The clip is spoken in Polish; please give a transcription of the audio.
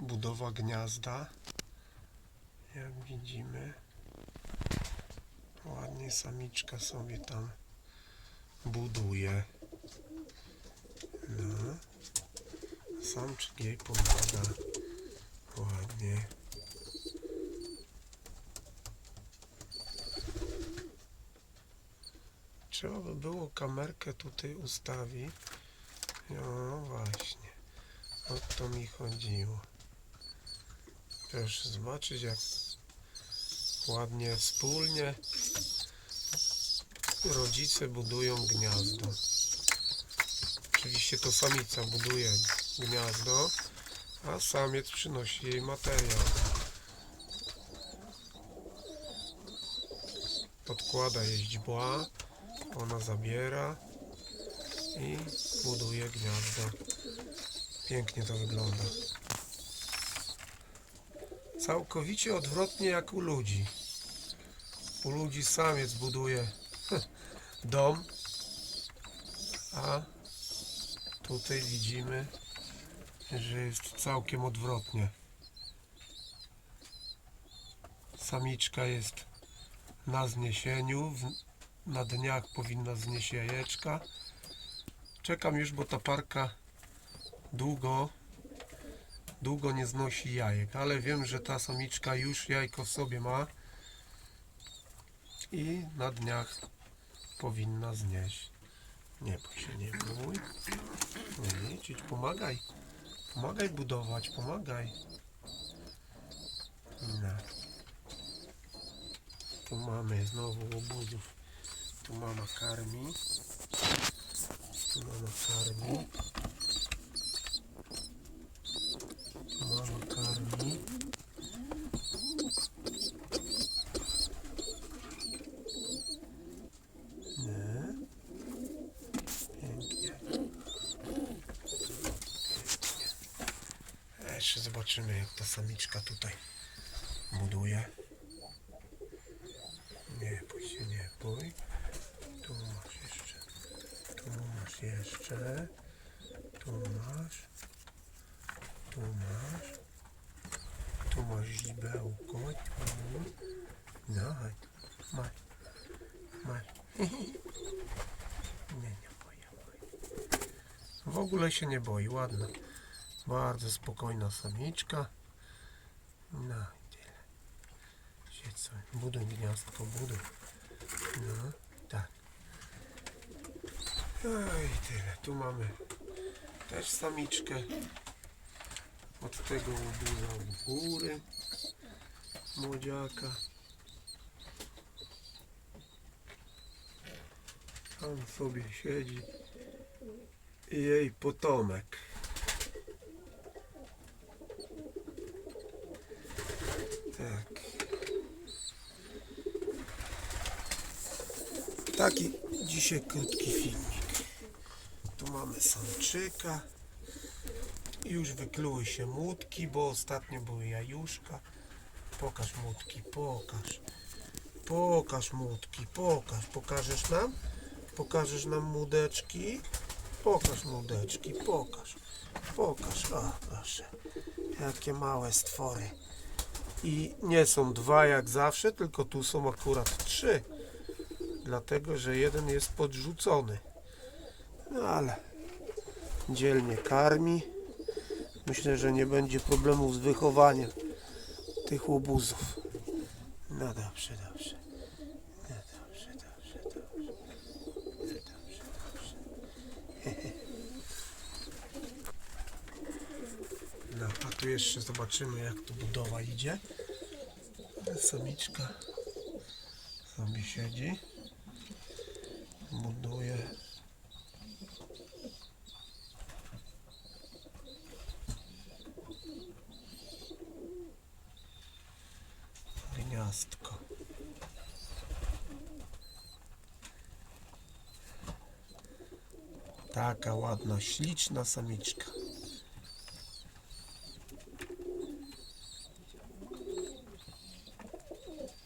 budowa gniazda. Jak widzimy, ładnie samiczka sobie tam buduje. No. Samczyk jej pomaga. Ładnie. Trzeba by było kamerkę tutaj ustawić. No właśnie. O to mi chodziło. Proszę zobaczyć jak ładnie wspólnie rodzice budują gniazdo. Oczywiście to samica buduje gniazdo, a samiec przynosi jej materiał. Podkłada jej źdźbła, ona zabiera i buduje gniazdo. Pięknie to wygląda. Całkowicie odwrotnie jak u ludzi. U ludzi samiec buduje dom, a tutaj widzimy, że jest całkiem odwrotnie. Samiczka jest na zniesieniu, na dniach powinna znieść jajeczka. Czekam już, bo ta parka długo, długo nie znosi jajek, ale wiem, że ta samiczka już jajko w sobie ma i na dniach powinna znieść. Nie bój się, nie bój. Nie, nie, pomagaj. Pomagaj budować, pomagaj. No. Tu mamy znowu łobuzów. Tu mama karmi. Tu mama karmi. Tu mama karmi. Nie. Pięknie. A Jeszcze zobaczymy jak ta samiczka tutaj buduje. Nie bój się, nie bój. Tu masz jeszcze. Tu masz jeszcze. Tu masz. Tu masz. Tu masz źdźbełko. Tu. No chodź. Masz. Masz. Nie, nie boi. W ogóle się nie boi, ładna. Bardzo spokojna samiczka. No i tyle. Siedź sobie, buduj gniazdko, buduj. No, tak. No i tyle. Tu mamy też samiczkę. Od tego łobuza u góry. Młodziaka. Tam sobie siedzi. Jej potomek. Tak. Taki dzisiaj krótki filmik. Tu mamy samczyka. Już wykluły się młotki, bo ostatnio były jajuszka. Pokaż młotki, pokaż. Pokaż młotki, pokaż. Pokażesz nam? Pokażesz nam młodeczki? Pokaż młodeczki, pokaż. Pokaż, o proszę. Jakie małe stwory. I nie są dwa jak zawsze, tylko tu są akurat trzy. Dlatego, że jeden jest podrzucony. No ale dzielnie karmi. Myślę, że nie będzie problemów z wychowaniem tych łobuzów. No dobrze, dobrze. No dobrze, dobrze, dobrze. No dobrze, dobrze. No, a tu jeszcze zobaczymy, jak tu budowa idzie. Samiczka sobie siedzi. Buduje. Gniazdko. Taka ładna, śliczna samiczka.